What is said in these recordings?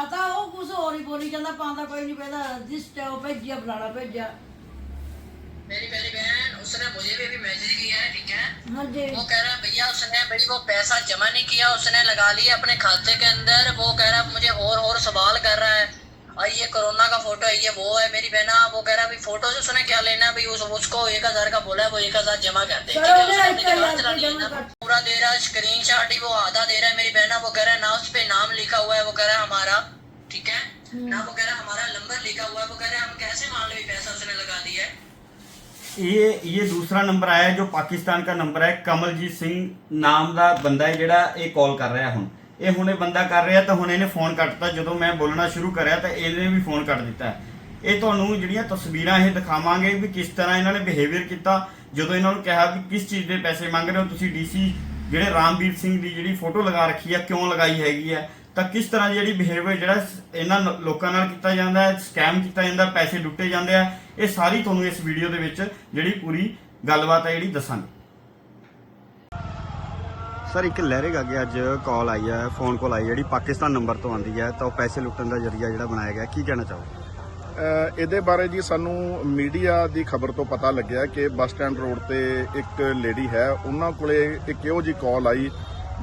ਪਾਤਾ ਉਹ ਕੁਝ ਹੋਰ ਹੀ ਬੋਲੀ ਜਾਂਦਾ ਪਾਉਂਦਾ ਕੋਈ ਨਹੀਂ ਪੈਦਾ ਜਿਸ ਤੇ ਉਹ ਭੇਜਿਆ ਫਲਾਣਾ ਭੇਜਿਆ मेरी पहली बहन उसने मुझे भी अभी मैसेज किया है ठीक है ਹਾਂਜੀ वो कह रहा है भैया उसने भाई वो पैसा जमा नहीं किया उसने लगा लिया अपने खाते के अंदर वो कह रहा है मुझे और और सवाल कर रहा है और ये कोरोना का फोटो है ये वो है मेरी बहना वो कह रहा है भाई फोटो से उसने क्या लेना है भाई उस, उसको एक हजार का बोला है वो एक हजार जमा कर दे चलो ठीक है ले, उसने एक अपनी हजार दुकान चलानी है जमा ना। कर। पूरा दे रहा है स्क्रीन शॉट ही वो आधा दे रहा है मेरी बहना वो कह रहा है ना उस पे नाम लिखा हुआ है वो कह रहा है हमारा ठीक है ना वो कह रहा है हमारा नंबर लिखा हुआ है वो कह रहा है हम कैसे मान लो ये पैसा उसने लगा दिया है ये ये दूसरा नंबर आया है जो पाकिस्तान का नंबर है ਕਮਲਜੀਤ ਸਿੰਘ ਨਾਮ ਦਾ ਬੰਦਾ ਹੈ ਜਿਹੜਾ ਇਹ ਕਾਲ ਕਰ ਰਿਹਾ ਹੁਣ ਇਹ ਹੁਣੇ ਬੰਦਾ ਕਰ ਰਿਹਾ ਤਾਂ ਹੁਣ ਇਹਨੇ ਫੋਨ ਕੱਟਤਾ ਜਦੋਂ ਮੈਂ ਬੋਲਣਾ ਸ਼ੁਰੂ ਕਰਿਆ ਤਾਂ ਇਹਨੇ ਵੀ ਫੋਨ ਕੱਟ ਦਿੱਤਾ ਇਹ ਤੁਹਾਨੂੰ ਜਿਹੜੀਆਂ ਤਸਵੀਰਾਂ ਇਹ ਦਿਖਾਵਾਂਗੇ ਵੀ ਕਿਸ ਤਰ੍ਹਾਂ ਇਹਨਾਂ ਨੇ ਬਿਹੇਵੀਅਰ ਕੀਤਾ। ਜਦੋਂ ਇਹਨਾਂ ਨੂੰ ਕਿਹਾ ਵੀ ਕਿਸ ਚੀਜ਼ ਦੇ ਪੈਸੇ ਮੰਗ ਰਹੇ ਹੋ, ਤੁਸੀਂ ਡੀਸੀ ਜਿਹੜੇ ਰਾਮਵੀਰ ਸਿੰਘ ਦੀ ਜਿਹੜੀ ਫੋਟੋ ਲਗਾ ਰੱਖੀ ਹੈ ਕਿਉਂ ਲਗਾਈ ਹੈਗੀ ਹੈ ਤਾਂ ਕਿਸ ਤਰ੍ਹਾਂ ਦੀ ਜਿਹੜੀ ਬਿਹੇਵੀਅਰ ਜਿਹੜਾ ਇਹਨਾਂ ਲੋਕਾਂ ਨਾਲ ਕੀਤਾ ਜਾਂਦਾ ਹੈ ਸਕੈਮ ਕੀਤਾ ਜਾਂਦਾ, ਪੈਸੇ ਲੁੱਟੇ ਜਾਂਦੇ ਆ, ਇਹ ਸਾਰੀ ਤੁਹਾਨੂੰ ਇਸ ਵੀਡੀਓ ਦੇ ਵਿੱਚ ਜਿਹੜੀ ਪੂਰੀ ਗੱਲਬਾਤ ਹੈ ਜਿਹੜੀ ਦੱਸਾਂਗੇ। ਸਰ, ਇੱਕ ਲਹਿਰੇ ਅੱਗੇ ਅੱਜ ਕਾਲ ਆਈ ਹੈ ਫੋਨ ਕਾਲ ਆਈ ਜਿਹੜੀ ਪਾਕਿਸਤਾਨ ਨੰਬਰ ਤੋਂ ਆਂਦੀ ਹੈ, ਤਾਂ ਉਹ ਪੈਸੇ ਲੁੱਟਣ ਦਾ ਜਰੀਆ ਜਿਹੜਾ ਬਣਾਇਆ ਗਿਆ, ਕੀ ਕਹਿਣਾ ਚਾਹੋ ਇਹਦੇ ਬਾਰੇ ਜੀ ਸਾਨੂੰ ਮੀਡੀਆ ਦੀ ਖਬਰ ਤੋਂ ਪਤਾ ਲੱਗਿਆ ਕਿ ਬੱਸ ਸਟੈਂਡ ਰੋਡ ਤੇ ਇੱਕ ਲੇਡੀ ਹੈ, ਉਹਨਾਂ ਕੋਲੇ ਇੱਕ ਇਹੋ ਜੀ ਕਾਲ ਆਈ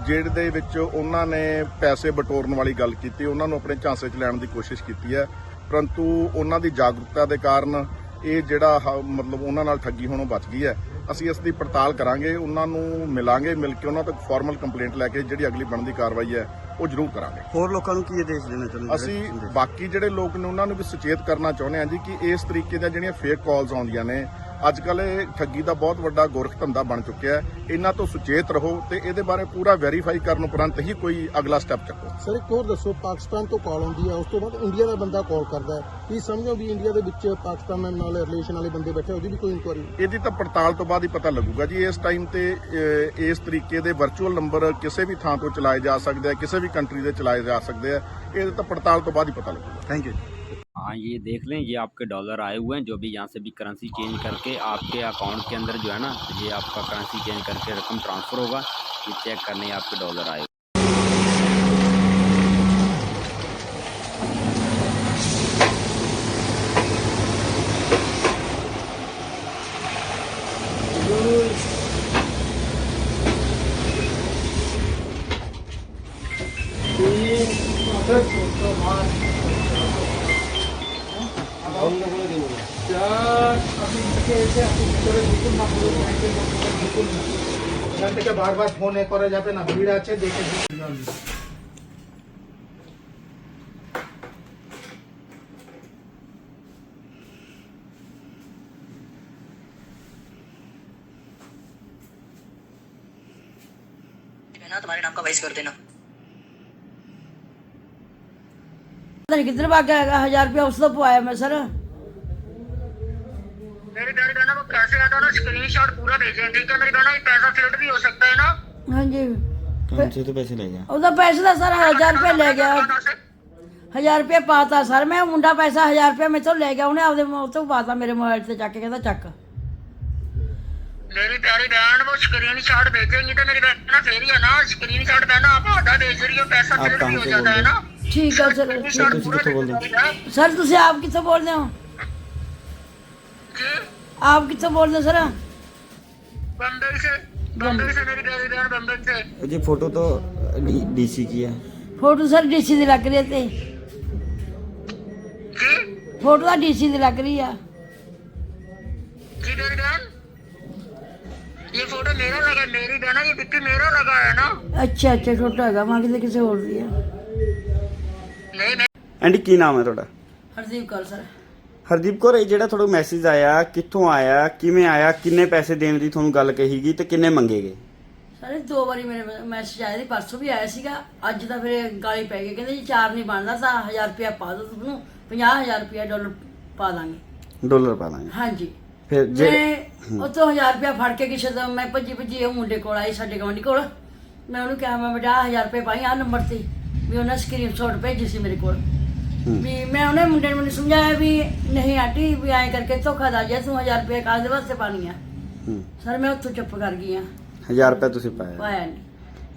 ਜਿਹੜੇ ਦੇ ਵਿੱਚ ਉਹਨਾਂ ਨੇ ਪੈਸੇ ਬਟੋਰਨ ਵਾਲੀ ਗੱਲ ਕੀਤੀ, ਉਹਨਾਂ ਨੂੰ ਆਪਣੇ ਝਾਂਸੇ 'ਚ ਲੈਣ ਦੀ ਕੋਸ਼ਿਸ਼ ਕੀਤੀ ਹੈ, ਪਰੰਤੂ ਉਹਨਾਂ ਦੀ ਜਾਗਰੂਕਤਾ ਦੇ ਕਾਰਨ ਇਹ ਜਿਹੜਾ ਹ- ਮਤਲਬ ਉਹਨਾਂ ਨਾਲ ਠੱਗੀ ਹੋਣੋਂ ਬਚ ਗਈ ਹੈ। ਅਸੀਂ ਇਸ ਦੀ ਪੜਤਾਲ ਕਰਾਂਗੇ ਉਹਨਾਂ ਨੂੰ ਮਿਲਾਂਗੇ ਮਿਲ ਕੇ ਉਹਨਾਂ ਤੋਂ ਫਾਰਮਲ ਕੰਪਲੇਂਟ ਲੈ ਕੇ ਜਿਹੜੀ ਅਗਲੀ ਬਣਦੀ ਕਾਰਵਾਈ ਹੈ ਉਹ ਜ਼ਰੂਰ ਕਰਾਂਗੇ। ਹੋਰ ਲੋਕਾਂ ਨੂੰ ਕੀ ਆਦੇਸ਼ ਦੇਣਾ ਚਾਹੁੰਦੇ ਅਸੀਂ ਬਾਕੀ ਜਿਹੜੇ ਲੋਕ ਨੇ ਉਹਨਾਂ ਨੂੰ ਵੀ ਸੁਚੇਤ ਕਰਨਾ ਚਾਹੁੰਦੇ ਹਾਂ ਜੀ ਕਿ ਇਸ ਤਰੀਕੇ ਦੀਆਂ ਜਿਹੜੀਆਂ ਫੇਕ ਕਾਲਸ ਆਉਂਦੀਆਂ ਨੇ ਅੱਜ ਕੱਲ ਇਹ ਠੱਗੀ ਦਾ ਬਹੁਤ ਵੱਡਾ ਗੋਰਖ ਧੰਦਾ ਬਣ ਚੁੱਕਿਆ ਹੈ। ਇਹਨਾਂ ਤੋਂ ਸੁਚੇਤ ਰਹੋ ਤੇ ਇਹਦੇ ਬਾਰੇ ਪੂਰਾ ਵੈਰੀਫਾਈ ਕਰਨ ਉਪਰੰਤ ਹੀ ਕੋਈ ਅਗਲਾ ਸਟੈਪ ਚੱਕੋ। ਸਰ ਇੱਕ ਹੋਰ ਦੱਸੋ ਪਾਕਿਸਤਾਨ ਤੋਂ ਕਾਲ ਆਉਂਦੀ ਹੈ ਉਸ ਤੋਂ ਬਾਅਦ ਇੰਡੀਆ ਦਾ ਬੰਦਾ ਕਾਲ ਕਰਦਾ ਹੈ। ਕੀ ਸਮਝੋ ਵੀ ਇੰਡੀਆ ਦੇ ਵਿੱਚ ਪਾਕਿਸਤਾਨ ਨਾਲ ਰਿਲੇਸ਼ਨ ਵਾਲੇ ਬੰਦੇ ਬੈਠੇ ਉਹਦੀ ਵੀ ਕੋਈ ਇਨਕੁਆਰੀ ਇਹਦੀ ਤਾਂ ਪੜਤਾਲ ਤੋਂ ਬਾਅਦ ਹੀ ਪਤਾ ਲੱਗੂਗਾ ਜੀ। ਇਸ ਟਾਈਮ ਤੇ ਇਸ ਤਰੀਕੇ ਦੇ ਵਰਚੁਅਲ ਨੰਬਰ ਕਿਸੇ ਵੀ ਥਾਂ ਤੋਂ ਚਲਾਏ ਜਾ ਸਕਦੇ ਆ ਕਿਸੇ ਵੀ ਕੰਟਰੀ ਦੇ ਚਲਾਏ ਜਾ ਸਕਦੇ ਆ। ਇਹਦੇ ਤਾਂ ਪੜਤਾਲ ਤੋਂ ਬਾਅਦ ਹੀ ਪਤਾ ਲੱਗੂਗਾ। ਥੈਂਕ ਯੂ हाँ ये देख लें, ये आपके डॉलर आए हुए हैं, जो भी यहाँ से भी करेंसी चेंज करके आपके अकाउंट के अंदर जो है ना, ये आपका करेंसी चेंज करके रकम ट्रांसफ़र होगा। ये चेक करने आपके डॉलर आए এখান থেকে বারবার ফোন এ করা যাবে না ভিড় আছে দেখে बहना तुम्हारे नाम का वाइस कर देना ਪਤਾ ਨਹੀਂ ਕਿੱਧਰ ਭੱਗ ਗਿਆ ਹੈਗਾ 1000 ਰੁਪਇਆ ਉਸ ਤੋਂ ਪਵਾਇਆ ਮੈਂ ਸਰ मेरी प्यारी बहना वो कैसे आता ना स्क्रीनशॉट पूरा भेजें ठीक है मेरी बहना ये पैसा फ्लड भी हो सकता है ना ਹਾਂਜੀ ਕੌਣ ਸੇ ਤੋਂ ਪੈਸੇ ਲੈ ਗਿਆ ਉਹਦਾ ਪੈਸੇ ਦਾ ਸਰ 1000 ਰੁਪਇਆ ਲੈ ਗਿਆ 1000 ਰੁਪਇਆ ਪਾਤਾ ਸਰ ਮੈਂ ਉਹ ਮੁੰਡਾ ਪੈਸਾ 1000 ਰੁਪਇਆ ਮੈਥੋਂ ਲੈ ਗਿਆ ਉਹਨੇ ਆਪਦੇ ਮੋਬਾਈਲ ਤੋਂ ਪਾਤਾ ਮੇਰੇ ਮੋਬਾਈਲ ਤੇ ਚੱਕ ਕੇ ਕਹਿੰਦਾ ਚੱਕ मेरी प्यारी बहन वो स्क्रीनशॉट भेजेंगी तो मेरी बहन ना फेरी है ना स्क्रीनशॉट बहना आप आधा भेज रही हो पैसा आप फ्लड भी कहाँ हो से जाता है ना ਠੀਕ ਹੈ ਸਰ स्क्रीनशॉट ਤੁਸੀਂ पूरा कित्थों बोल रहे भेजना है। ਸਰ ਤੁਸੀਂ ਆਪ ਕਿੱਥੋਂ ਬੋਲਦੇ ਹੋ जी ਆਪ ਕਿੱਥੋਂ ਬੋਲਦੇ ਹੋ ਸਰ बम्बई से बम्बई से मेरी प्यारी बहन बम्बई से ਜੀ ਫੋਟੋ तो ਡੀਸੀ की है ਫੋਟੋ ਸਰ ਡੀਸੀ ਦੀ ਲੱਗ ਰਹੀ ਹੈ ਤੇ जी ਫੋਟੋ ਤਾਂ ਡੀਸੀ ਦੀ ਲੱਗ ਰਹੀ ਆ जी मेरी बहन ये फोटो मेरा लगा मेरी बहना ये डिप्टी मेरा लगा है ना ਅੱਛਾ ਅੱਛਾ ਛੋਟਾ ਹੈਗਾ ਮੈਂ ਕਿਤੇ ਕਿਸੇ ਹੋਰ ਨਹੀਂ ਨਹੀਂ ਕੀ ਨਾਮ ਹੈ ਤੁਹਾਡਾ? ਹਰਦੀਪ ਕੌਰ ਸਰ। ਹਰਦੀਪ ਕੌਰ ਇਹ ਜਿਹੜਾ ਤੁਹਾਡਾ ਮੈਸੇਜ ਆਇਆ ਕਿੱਥੋਂ ਆਇਆ ਕਿਵੇਂ ਆਇਆ ਕਿੰਨੇ ਪੈਸੇ ਦੇਣ ਦੀ ਤੁਹਾਨੂੰ ਗੱਲ ਕਹੀ ਗਈ ਤੇ ਕਿੰਨੇ ਮੰਗੇਗੇ ਸਾਰੇ ਦੋ ਵਾਰੀ ਮੇਰੇ ਮੈਸੇਜ ਆਇਆ ਸੀ ਪਰਸੋਂ ਵੀ ਆਇਆ ਸੀਗਾ। ਅੱਜ ਤਾਂ ਫਿਰ ਗਾਲੀ ਪੈ ਗਈ। ਕਹਿੰਦੇ ਜੀ ਚਾਰ ਨਹੀਂ ਬਣਦਾ ਤਾਂ 1000 ਰੁਪਇਆ ਪਾ ਦੋ ਤੁਹਾਨੂੰ 50000 ਰੁਪਇਆ ਡਾਲਰ ਪਾ ਦਾਂਗੇ। ਡਾਲਰ ਪਾ ਲਾਂਗੇ ਹਾਂਜੀ। ਫਿਰ ਜੇ ਮੈਂ ਉਹ ਤੋਂ 1000 ਰੁਪਇਆ ਫੜ ਕੇ ਕਿਸੇ ਤੋਂ ਮੈਂ ਭੱਜੀ ਭੱਜੀ ਉਹ ਮੁੰਡੇ ਕੋਲ ਆਈ ਸਾਡੇ ਗਵਾਂਢੀ ਕੋਲ। ਮੈਂ ਉਹਨੂੰ ਕਿਹਾ ਮੈਂ ਬੇਟਾ 1000 ਰੁਪਏ ਪਾਈ ਆ ਨੰਬਰ ਤੇ। ਵੀ ਉਹਨਾਂ ਸਕਰੀਨਸ਼ਾਟ ਭੇਜੀ ਸੀ ਮੇਰੇ ਕੋਲ। ਵੀ ਮੈਂ ਉਹਨੇ ਮੁੰਡੇ ਨੂੰ ਮੈਨੂੰ ਸਮਝਾਇਆ ਵੀ ਨਹੀਂ ਆਂਟੀ ਵੀ ਐਂ ਕਰਕੇ ਧੋਖਾ ਦਾ ਜੇ ਤੂੰ 1000 ਰੁਪਏ ਕਾਹਦੇ ਵਾਸਤੇ ਪਾਣੀ ਆ? ਸਰ ਮੈਂ ਉੱਥੋਂ ਚੁੱਪ ਕਰ ਗਈ ਆ। 1000 ਰੁਪਏ ਤੁਸੀਂ ਪਾਇਆ। ਪਾਇਆ ਨਹੀਂ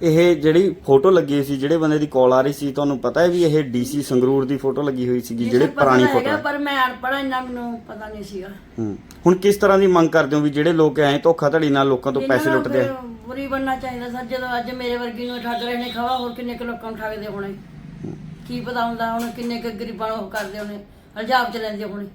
ਇਹ ਜਿਹੜੀ ਫੋਟੋ ਲੱਗੀ ਸੀ ਜਿਹੜੇ ਬੰਦੇ ਦੀ ਕਾਲ ਆ ਰਹੀ ਸੀ ਤੁਹਾਨੂੰ ਪਤਾ ਹੈ ਵੀ ਇਹ ਡੀਸੀ ਸੰਗਰੂਰ ਦੀ ਫੋਟੋ ਲੱਗੀ ਹੋਈ ਸੀਗੀ ਜਿਹੜੇ ਪਤਾ ਪੁਰਾਣੀ ਹੈਗਾ, ਫੋਟੋ ਹੈ। ਪਰ ਮੈਂ ਅਨਪੜ੍ਹ ਇੰਨਾ ਮੈਨੂੰ ਪਤਾ ਨਹੀਂ ਸੀਗਾ। ਹੂੰ। ਹੁਣ ਕਿਸ ਤਰ੍ਹਾਂ ਦੀ ਮੰਗ ਕਰਦੇ ਹੋ ਵੀ ਜਿਹੜੇ ਲੋਕ ਐ ਧੋਖਾਧੜੀ ਨਾਲ ਲੋਕਾਂ ਤੋਂ ਪੈਸੇ ਲੁੱਟਦੇ ਆ? ਬੁਰੀ ਬਣਨਾ ਚਾਹੀਦਾ ਸਰ, ਜਦੋਂ ਅੱਜ ਮੇਰੇ ਵਰਗੀ ਨੂੰ ਠੱਗ ਰਹੇ ਨੇ ਖਵਾ, ਹੋਰ ਕਿੰਨੇ ਕੁ ਲੋਕਾਂ ਨੂੰ ਠੱਗਦੇ ਹੋਣੇ? ਕੀ ਪਤਾ ਹੁੰਦਾ, ਹੁਣ ਕਿੰਨੇ ਕੁ ਗਰੀਬਾਂ ਨੂੰ ਉਹ ਕਰਦੇ ਹੋਣੇ, ਹਲਜ਼ਾਬ ਚ ਲੈਂਦੇ ਹੋਣੇ।